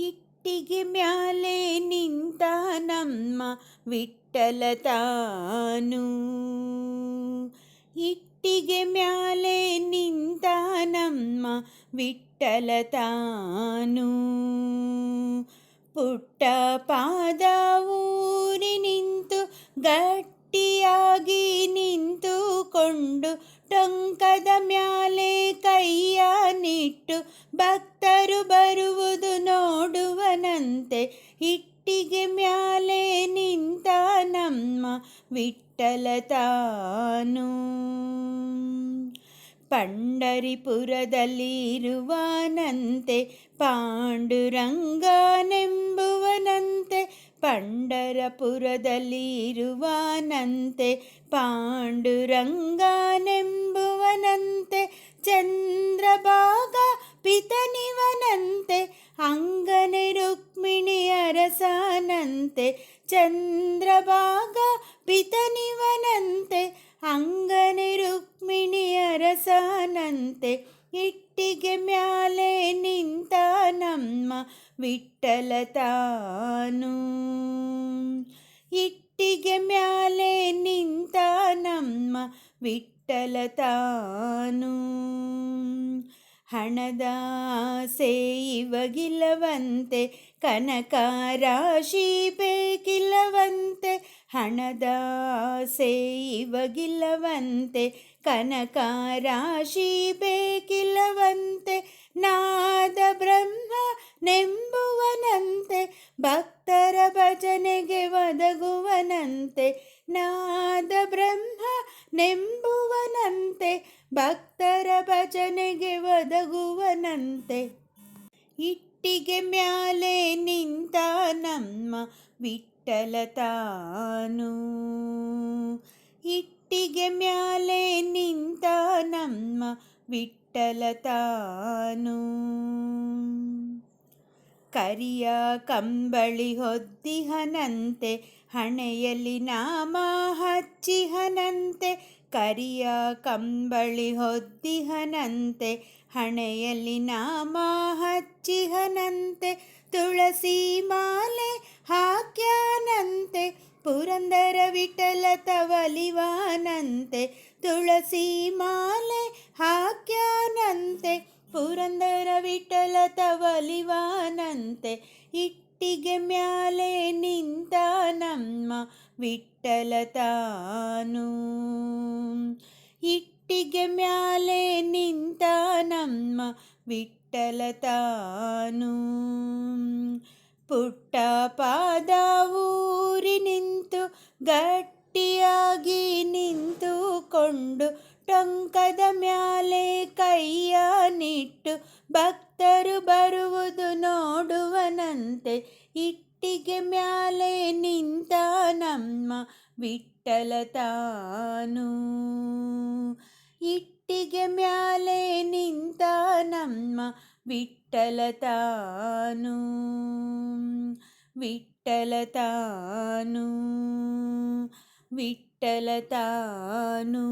ಇಟ್ಟಿಗೆ ಮ್ಯಾಲೆ ನಿಂತ ನಮ್ಮ ವಿಠಲ ತಾನು ಇಟ್ಟಿಗೆ ಮ್ಯಾಲೆ ನಿಂತ ನಮ್ಮ ವಿಠಲ ತಾನು ಪುಟ್ಟ ಪಾದ ಊರಿ ನಿಂತು ಗಟ್ಟಿಯಾಗಿ ನಿಂತುಕೊಂಡು ಟೊಂಕದ ಮ್ಯಾಲೆ ಕೈಯ ನಿಟ್ಟು ಭಕ್ತರು ಬರುವುದು ನೋಡುವನಂತೆ ಇಟ್ಟಿಗೆ ಮ್ಯಾಲೆ ನಿಂತ ನಮ್ಮ ವಿಠಲ ತಾನು. ಪಂಡರಿಪುರದಲ್ಲಿರುವನಂತೆ ಪಾಂಡುರಂಗನೆಂಬುವನಂತೆ ಪಂಡರಪುರದಲ್ಲಿ ಇರುವನಂತೆ ಪಾಂಡುರಂಗನೆಂಬುವನಂತೆ ಚಂದ್ರಭಾಗ ಪಿತನಿವನಂತೆ ಅಂಗನೆ ರುಕ್ಮಿಣಿ ಅರಸನಂತೆ ಚಂದ್ರಭಾಗ ಪಿತನಿವನಂತೆ ಅಂಗನೆ ರುಕ್ಮಿಣಿ ಅರಸನಂತೆ ಇಟ್ಟಿಗೆ ಮ್ಯಾಲೆ ನಿಂತ ನಮ್ಮ ವಿಠಲ ತಾನು. ಇಟ್ಟಿಗೆ ಮ್ಯಾಲೆ ನಿಂತ ನಮ್ಮ ವಿಠಲ ತಾನು. ಹಣದ ಆಸೆ ಇವಗಿಲ್ಲವಂತೆ, ಕನಕ ರಾಶಿ ಬೇಕಿಲ್ಲವಂತೆ. ಹಣದ ಆಸೆ ಇವಗಿಲ್ಲವಂತೆ, ಕನಕ ರಾಶಿ ಬೇಕಿಲ್ಲವಂತೆ ನಾದ ಬ್ರಹ್ಮ ನೆಂಬುವನಂತೆ, ಭಕ್ತರ ಭಜನೆಗೆ ಒದಗುವನಂತೆ, ನಾದ ಬ್ರಹ್ಮ ನೆಂಬುವನಂತೆ, ಭಕ್ತರ ಭಜನೆಗೆ ಒದಗುವನಂತೆ. ಇಟ್ಟಿಗೆ ಮ್ಯಾಲೆ ನಿಂತ ನಮ್ಮ ವಿಠಲ ತಾನು. ಇಟ್ಟಿಗೆ ಮ್ಯಾಲೆ ನಿಂತ ನಮ್ಮ ವಿಠಲ ತಾನು. ಕರಿಯ ಕಂಬಳಿ ಹೊದ್ದಿಹನಂತೆ ಹಣೆಯಲ್ಲಿ ನಾಮ ಹಚ್ಚಿಹನಂತೆ ಕರಿಯ ಕಂಬಳಿ ಹೊದ್ದಿಹನಂತೆ ಹಣೆಯಲ್ಲಿ ನಾಮ ಹಚ್ಚಿಹನಂತೆ ತುಳಸಿ ಮಾಲೆ ಹಾಕ್ಯಾನಂತೆ. ಪುರಂದರ ವಿಠಲ ತವಲಿವಾನಂತೆ, ತುಳಸಿ ಮಾಲೆ ಹಾಕ್ಯಾನಂತೆ ಪುರಂದರ ವಿಠಲ ತವಲಿವಾನಂತೆ, ಇಟ್ಟಿಗೆ ಮ್ಯಾಲೆ ನಿಂತ ನಮ್ಮ ವಿಠಲ ತಾನು. ಇಟ್ಟಿಗೆ ಮ್ಯಾಲೆ ನಿಂತ ನಮ್ಮ ವಿಠಲ ತಾನು. ಪುಟ್ಟ ಪಾದ ಗಟ್ಟಿಯಾಗಿ ನಿಂತುಕೊಂಡು ಟೊಂಕದ ಮ್ಯಾಲೆ ಕೈಯ ನಿಟ್ಟು ಭಕ್ತರು ಬರುವುದು ನೋಡುವನಂತೆ ಇಟ್ಟಿಗೆ ಮ್ಯಾಲೆ ನಿಂತ ನಮ್ಮ ವಿಠಲ ತಾನು. ಇಟ್ಟಿಗೆ ಮ್ಯಾಲೆ ನಿಂತ ನಮ್ಮ ವಿಠಲ ತಾನು. ವಿಠಲ ತಾನು ವಿಠಲ ತಾನು